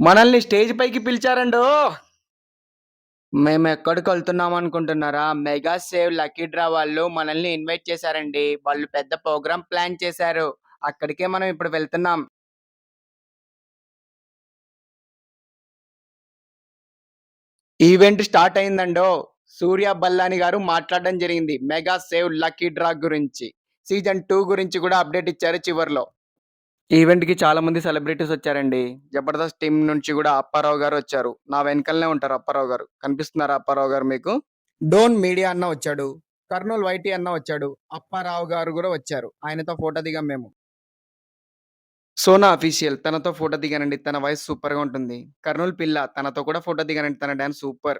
మనల్ని స్టేజ్ పైకి పిలిచారండు. మేము ఎక్కడికి వెళ్తున్నాం అనుకుంటున్నారా? మెగా సేవ్ లక్కీ డ్రా వాళ్ళు మనల్ని ఇన్వైట్ చేశారండి. వాళ్ళు పెద్ద ప్రోగ్రామ్ ప్లాన్ చేశారు. అక్కడికే మనం ఇప్పుడు వెళ్తున్నాం. Event start అయిందండో. సూర్య బల్లాని గారు మాట్లాడడం జరిగింది. మెగా సేవ్ లక్కీ డ్రా గురించి. సీజన్ టూ గురించి కూడా అప్డేట్ ఇచ్చారు చివర్లో. ఈవెంట్కి చాలా మంది సెలబ్రిటీస్ వచ్చారండి. జబర్దస్త్ టీం నుంచి కూడా అప్పారావు గారు వచ్చారు. నా వెనకలనే ఉంటారు అప్పారావు గారు. కనిపిస్తున్నారా అప్పారావు గారు మీకు? డోన్ మీడియా అన్న వచ్చాడు. కర్నూలు వైటీ అన్న వచ్చాడు. అప్పారావు గారు కూడా వచ్చారు. ఆయనతో ఫోటో దిగాం మేము. సోనా అఫీషియల్. తనతో ఫోటో దిగానండి. తన వాయిస్ సూపర్గా ఉంటుంది. కర్నూలు పిల్ల. తనతో కూడా ఫోటో దిగానండి. తన డాన్స్ సూపర్.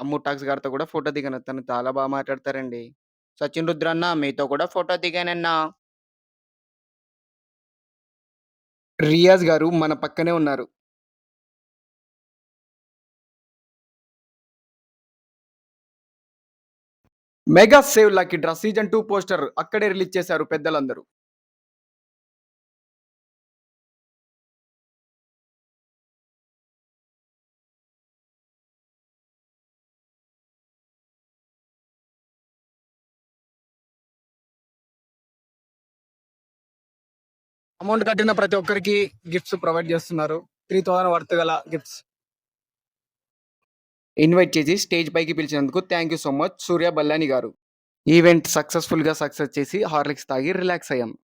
అమ్ము టాక్స్ గారితో కూడా ఫోటో దిగాను. తను చాలా బాగా మాట్లాడతారండి. సచిన్ రుద్ర అన్న మీతో కూడా ఫోటో దిగానన్నా. రియాజ్ గారు మన పక్కనే ఉన్నారు. Mega save lucky draw season two poster అక్కడే రిలీజ్ చేశారు పెద్దలందరూ. అమౌంట్ కట్టిన ప్రతి ఒక్కరికి గిఫ్ట్స్ ప్రొవైడ్ చేస్తున్నారు. త్రీ థౌసండ్ వర్త్ గల గిఫ్ట్స్. ఇన్వైట్ చేసి స్టేజ్ పైకి పిలిచినందుకు thank you so much. Surya Ballani గారు. ఈవెంట్ సక్సెస్ఫుల్గా సక్సెస్ చేసి హార్లిక్స్ తాగి రిలాక్స్ అయ్యాం.